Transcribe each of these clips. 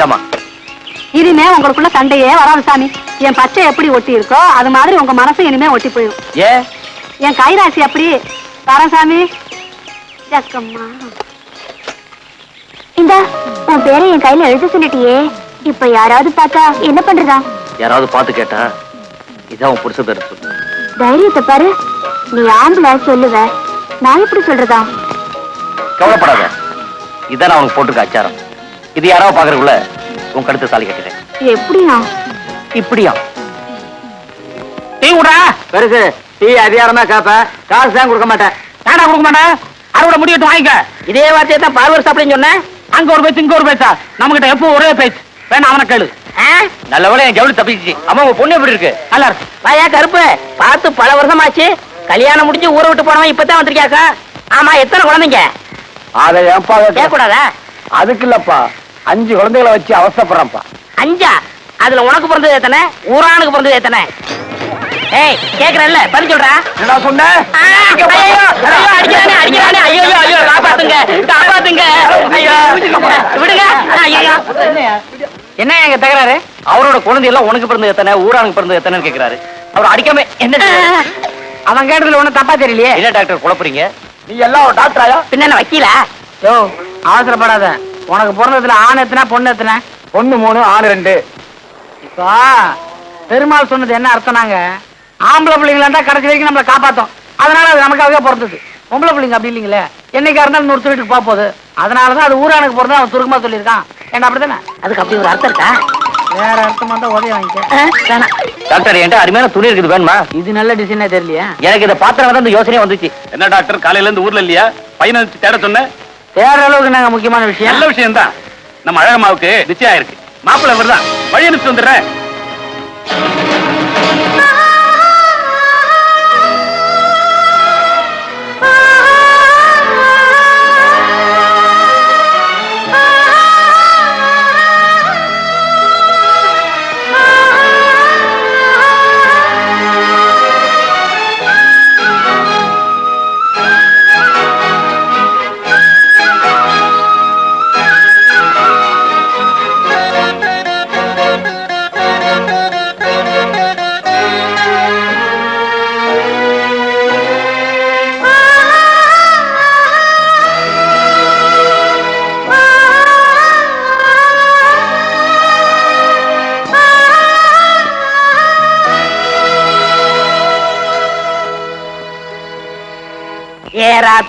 இந்தாம்மா. இனிமே உங்களுக்குள்ள சண்டையே வராது சாமி. என் பச்சை எப்படி ஒட்டி இருக்கோ அது மாதிரி உங்க மனசு இனிமே ஒட்டி போயிடும். ஏ? என் கைராசி அப்படி? வரேன் சாமி. ஜக்கம்மா இந்த உன் பேரை என் கையில எழுத சொல்லிட்டியே. இப்ப யாராவது பார்த்தா என்ன பண்றதா? யாராவது பார்த்து கேட்டா இதான் உன் புருஷ பேர் சொல்லு. தைரியத்தை பாரு. நீ ஆம்பளை சொல்லுவ. நான் எப்படி சொல்றதா? கவலைப்படாத. இதான் நான் உனக்கு போட்டிருக்க அச்சாரம். இது யாராவது பாக்குறதுக்குள்ள உன் கழுத்து தாலி கட்டிட்டேன் எப்படியா? இப்படியா? டீ விடா பெருசு டீ அதிகாரமா கேப்ப. காசு தான் கொடுக்க மாட்டேன். ஏடா கொடுக்க மாட்டேன்? அறுவடை முடிவிட்டு வாங்கிக்க. இதே வார்த்தையை தான் பார்வர் சாப்பிடுன்னு சொன்னேன். அங்க ஒரு பேச்சு இங்க ஒரு பேச்சா? நம்ம கிட்ட எப்போ ஒரே பேச்சு? வேணா அவனை கேளு. நல்ல வேளை என் ஜவுளி தப்பிச்சு அம்மா உங்க பொண்ணு எப்படி இருக்கு? நல்லா இருக்கு. வாயா கருப்பு. பார்த்து பல வருஷமாச்சு. கல்யாணம் முடிஞ்சு ஊரை விட்டு போனவன் இப்பதான் வந்திருக்கியாக்கா? ஆமா எத்தனை குழந்தைங்க? அதை ஏன்பா கேட்கக்கூடாதா? அதுக்கு இல்லப்பா. அஞ்சு குழந்தைகளை வச்சு அவசரப்படுறேன்ப்பா. அஞ்சா? அதுல உனக்கு பிறந்தது எத்தனை? ஊரானுக்கு பிறந்தது எத்தனை? ஏய் கேக்குறல்ல? பதில் சொல்றா. என்னடா சொன்ன? ஐயோ, ஐயோ, அடிக்கிறானே, அடிக்கிறானே, ஐயோ, ஐயோ, ஐயோ, காப்பாத்துங்க, காப்பாத்துங்க, ஐயோ, விடுங்க, ஐயோ. என்ன எங்க தகராறு? அவரோட குழந்தை எல்லாம் உனக்கு பிறந்தது எத்தனை? ஊரானுக்கு பிறந்தது எத்தனைன்னு கேக்குறாரு. அவர் அடிக்காம என்ன? அவன் கேட்டதுல ஒண்ணும் தப்பா தெரியலையே. என்ன டாக்டர் குழப்புறீங்க? நீ எல்லாம் டாக்டராயா? பின்ன என்ன வக்கீலா? யோ அவசரப்படாத. உனக்கு பிறந்ததுல ஆண் எத்தனை பொண்ணு எத்தனை? ஒண்ணு மூணு ஆறு ரெண்டு. இப்போ பெருமாள் சொன்னது என்ன அர்த்தம்னாங்க ஆம்பளை பிள்ளைங்களா இருந்தா கடைசி வரைக்கும் நம்மளை காப்பாத்தும். அதனால அது நமக்காகவே பிறந்தது. பொம்பளை பிள்ளைங்க அப்படி இல்லைங்களே? என்னைக்கா இருந்தாலும் இன்னொரு வீட்டுக்கு போக போகுது. அதனாலதான் அது ஊரானுக்கு பிறந்தா அவன் சுருக்கமா சொல்லியிருக்கான். ஏன்டா அப்படிதானே? அதுக்கு அப்படி ஒரு அர்த்தம் இருக்கா? வேற அர்த்தமா தான் உதவி வாங்கிக்க. டாக்டர் என்கிட்ட அருமையான துணி இருக்குது வேணுமா? இது நல்ல டிசைனே தெரியலையா? எனக்கு இதை பாத்திரம் தான் இந்த யோசனையே வந்துச்சு. என்ன டாக்டர் காலையில இருந்து ஊர்ல இல்லையா? பையனை தேட சொன்ன வேற அளவுக்கு நாங்க முக்கியமான விஷயம். நல்ல விஷயம் தான் நம்ம அழகமாவுக்கு நிச்சயம் ஆயிருக்கு. மாப்பிள்ளை வருதான் வழி அனுப்பிச்சு வந்துடுறேன்.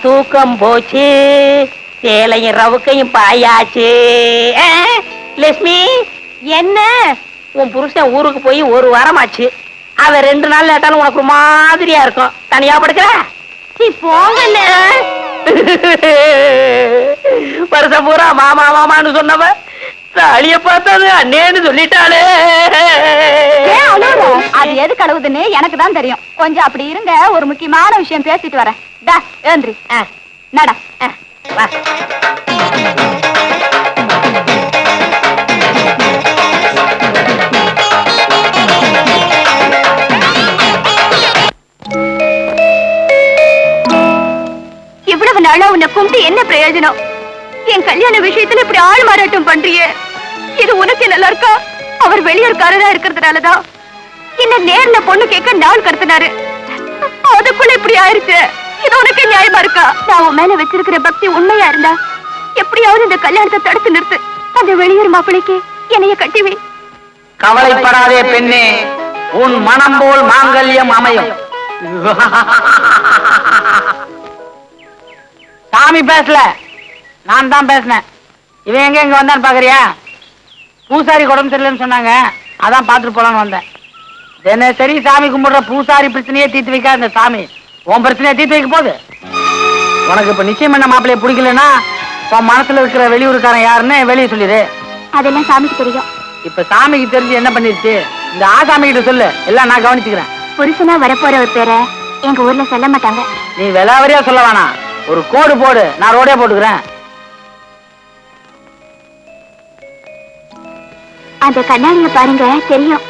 தூக்கம் போச்சு. சேலையும் ரவுக்கையும் பாயாச்சு. லட்சுமி என்ன? உன் புருஷன் ஊருக்கு போய் ஒரு வாரமாச்சு. அவன் ரெண்டு நாள் லேட்டாலும் உனக்கு ஒரு மாதிரியா இருக்கும். தனியா படுக்கிற? போங்கல்ல வருஷம் பூரா மாமா மாமான்னு சொன்னவ தாலிய பார்த்தது அண்ணேன்னு சொல்லிட்டாளே? அது எது கழுவுதுன்னு எனக்கு தான் தெரியும். கொஞ்சம் அப்படி இருங்க ஒரு முக்கியமான விஷயம் பேசிட்டு வரேன். டா ஏந்திரி. நடா. வா. இவ்வளவு நாளா உன்னை கும்பிட்டு என்ன பிரயோஜனம்? என் கல்யாண விஷயத்துல இப்படி ஆள் மாறாட்டம் பண்றியே? இது உனக்கு நல்லா இருக்கா? அவர் வெளியூர்காரரா இருக்கிறதுனாலதான். என்ன நேர்ல பொண்ணு கேட்க நாள் கடத்தினாரு. அதுக்குள்ள இப்படி ஆயிருச்சு. இது உனக்கு நியாயமா இருக்கா? நான் உன் மேல வச்சிருக்கிற பக்தி உண்மையா இருந்தா எப்படியாவது இந்த கல்யாணத்தை தடுத்து நிறுத்து. அந்த வெளியூர் மாப்பிளைக்கு என்னைய கட்டிவை. கவலைப்படாதே பெண்ணே. உன் மனம் போல் மாங்கல்யம் அமையும். சாமி பேசல. நான் தான் பேசினேன். இவன் எங்க இங்க வந்தான்னு பாக்குறியா? பூசாரி உடம்பு சரியில்லைன்னு சொன்னாங்க. அதான் பார்த்துட்டு போலான்னு வந்தேன். தினசரி சாமி கும்பிடுற பூசாரி பிரச்சனையே தீர்த்து வைக்காத இந்த சாமி. உன் பிரச்சனையை தீர்த்து வைக்க போகுது. உனக்கு இப்ப நிச்சயம் பண்ண மாப்பிளைய பிடிக்கலன்னா உன் மனசுல இருக்கிற வெளியூருக்காரன் யாருன்னு வெளியே சொல்லிடு. அதெல்லாம் சாமிக்கு தெரியும். இப்ப சாமிக்கு தெரிஞ்சு என்ன பண்ணிருச்சு? இந்த ஆசாமி கிட்ட சொல்லு. எல்லாம் நான் கவனிச்சுக்கிறேன். புருஷனா வரப்போற ஒரு பேரை எங்க ஊர்ல சொல்ல மாட்டாங்க. நீ விலாவரியா சொல்ல வேணாம். ஒரு கோடு போடு. நான் ரோடே போட்டுக்கிறேன். அந்த கண்ணாடியை பாருங்க தெரியும்.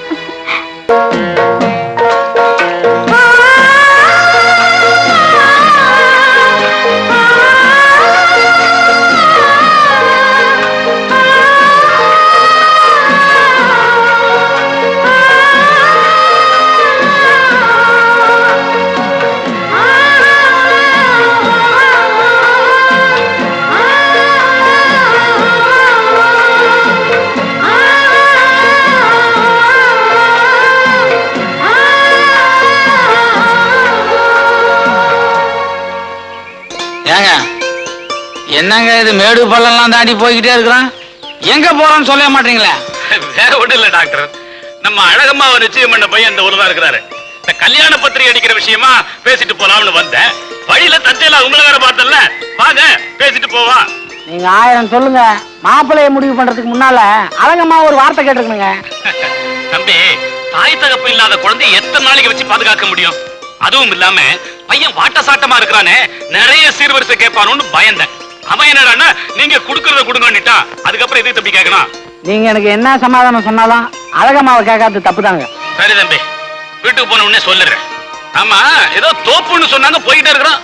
என்னங்க இது மேடு பள்ளம்லாம் தாண்டி போய்கிட்டே இருக்கிறான்? எங்க போறோம்னு சொல்ல மாட்டீங்களே? வேற ஒண்ணும் இல்ல டாக்டர். நம்ம அழகம்மாவை நிச்சயம் பண்ண பையன் இந்த ஊர்ல இருக்கிறாரு. இந்த கல்யாண பத்திரிகை அடிக்கிற விஷயமா பேசிட்டு போலாம்னு வந்தேன். வழியில தத்தையில உங்களை வேற பார்த்தல வாங்க பேசிட்டு போவா. நீங்க ஆயிரம் சொல்லுங்க. மாப்பிள்ளைய முடிவு பண்றதுக்கு முன்னால அழகம்மா ஒரு வார்த்தை கேட்டிருக்கணுங்க தம்பி தாய் தகப்பு இல்லாத குழந்தை எத்தனை நாளைக்கு வச்சு பாதுகாக்க முடியும்? அதுவும் இல்லாம பையன் வாட்ட சாட்டமா இருக்கிறானே நிறைய சீர்வரிசை கேட்பானு பயந்தேன். அவன் என்னடான்னா நீங்க குடுக்கறத கொடுங்கன்னுட்டான் அதுக்கப்புறம் எதுக்கு தம்பி கேட்கணும் நீங்க எனக்கு என்ன சமாதானம் சொன்னாலும் அழகம்மாவை கேட்காது தப்புதாங்க சரி தம்பி வீட்டுக்கு போன உடனே சொல்லுறேன் ஆமா ஏதோ தோப்புன்னு சொன்னாங்க போயிட்டே இருக்கிறோம்.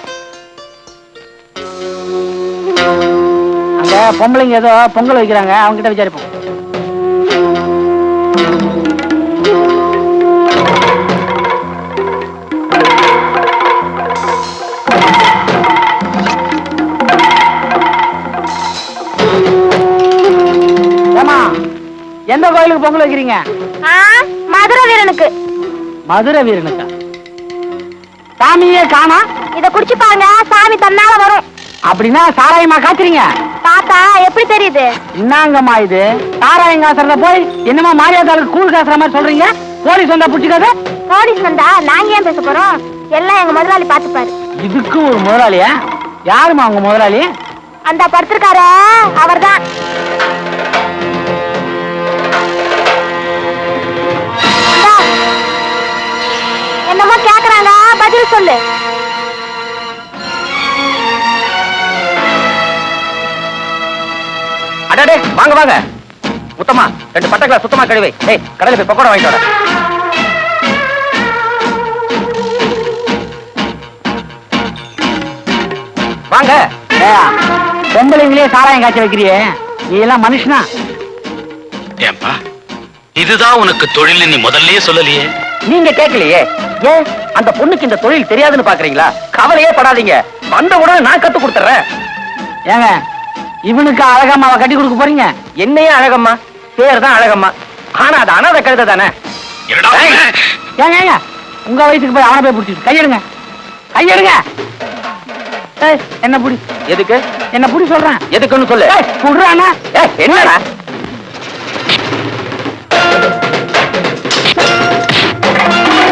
அங்க பொம்பளைங்க ஏதோ பொங்கல் வைக்கிறாங்க அவங்க கிட்ட விசாரிப்போம். எந்த கோயிலுக்கு பொங்கல் வைக்கிறீங்க? மதுரை வீரனுக்கு. மதுரை வீரனுக்கா? சாமியே காணா. இத குடிச்சு பாருங்க சாமி தன்னால வரும். அப்படின்னா சாராயமா காய்ச்சறீங்க தாத்தா எப்படி தெரியுது? என்னங்கம்மா இது? சாராயம் காசுறத போய் என்னமா மாரியாதாளுக்கு கூழ் காசுற மாதிரி சொல்றீங்க? போலீஸ் வந்தா புடிச்சுக்காது போலீஸ் வந்தா நாங்க ஏன் பேச போறோம்? எல்லாம் எங்க முதலாளி பாத்துப்பாரு இதுக்கு ஒரு முதலாளியா? யாருமா உங்க முதலாளி? அந்த படுத்திருக்காரு அவர்தான். பதில் சொல்லு. அடடே வாங்க வாங்க. முத்தமா ரெண்டு பட்டை கிளாஸ் சுத்தமா கழுவை. ஏய் கடையில போய் பக்கோடா வாங்கிட்டு வர வாங்க. ஏயா, பொம்பளைங்களே சாராயம் காய்ச்ச வைக்கிறியே. நீ எல்லாம் மனுஷனா? ஏன்பா இதுதான் உனக்கு தொழில் நீ முதல்லயே சொல்லலையே. நீங்க கேட்கலையே. ஏன் அந்த பொண்ணுக்கு இந்த தொழில் தெரியாதுன்னு பாக்குறீங்களா? கவலையே படாதீங்க. வந்த உடனே நான் கத்து கொடுத்துறேன் ஏங்க இவனுக்கு அழகம்மாவை கட்டி கொடுக்க போறீங்க? என்னையே அழகம்மா? பேர் தான் அழகம்மா. ஆனா அது அனாதை கழுதை தானே? ஏங்க ஏங்க உங்க வயசுக்கு போய் அவனை போய் பிடிச்சிட்டு கையெடுங்க. கையெடுங்க. என்ன புடி? எதுக்கு? என்ன புடி சொல்றேன்? எதுக்குன்னு சொல்லு. ஏய், என்னடா?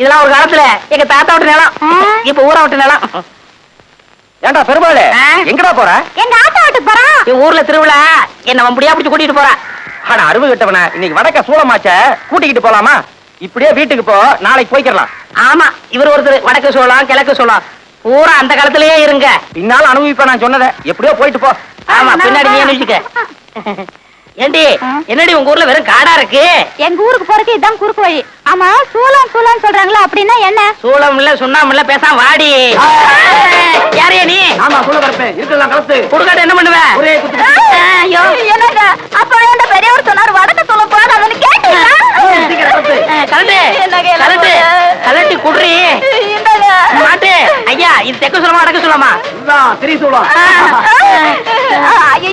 இதெல்லாம் ஒரு காலத்துல எங்க தாத்தா விட்டு நிலம். இப்ப ஊரா விட்டு நிலம். ஏன்டா பெருமாளே? எங்கடா போற? எங்க ஆத்தா வீட்டுக்கு போறான் என் ஊர்ல திருவிழா. என்ன வம்படியா பிடிச்சு கூட்டிட்டு போறா. ஆனா அருவு கிட்டவன இன்னைக்கு வடக்க சூளமாச்ச கூட்டிக்கிட்டு போலாமா? இப்படியே வீட்டுக்கு போ நாளைக்கு போய்க்கிறலாம் ஆமா இவர் ஒருத்தர் வடக்கு சோளம் கிழக்கு சோளம். பூரா அந்த காலத்திலேயே இருங்க. பின்னால அனுபவிப்ப நான் சொன்னதை. எப்படியோ போயிட்டு போ. ஆமா பின்னாடி நீ அனுப்பிச்சுக்க ஏண்டி? என்னடி உங்க ஊர்ல வெறும் காடா இருக்கு? எங்க ஊருக்கு போறதுக்கு இதான் குறுக்கு வழி. ஆமா சூலம் சூலம் சொல்றாங்களா அப்படின்னா என்ன? சூளம் இல்ல சுண்ணாம இல்ல பேசாம வாடி. யாரையா நீ? ஆமா சொல்ல வரப்பேன் இருக்கலாம் கலத்து குடுக்காட்ட என்ன பண்ணுவ? ஒரே ஐயோ என்னங்க அப்ப அந்த பெரியவர் சொன்னார் வடக்கு சொல்ல போறாங்கன்னு கேட்டீங்களா? கலட்டு. கலட்டு. கலட்டி. குடுறி. மாட்டு. ஐயா இது தெக்க சொல்லமா வடக்கு சொல்லமா திரி சூளம். ஆ, ஆ. ஆ, ஐயோ.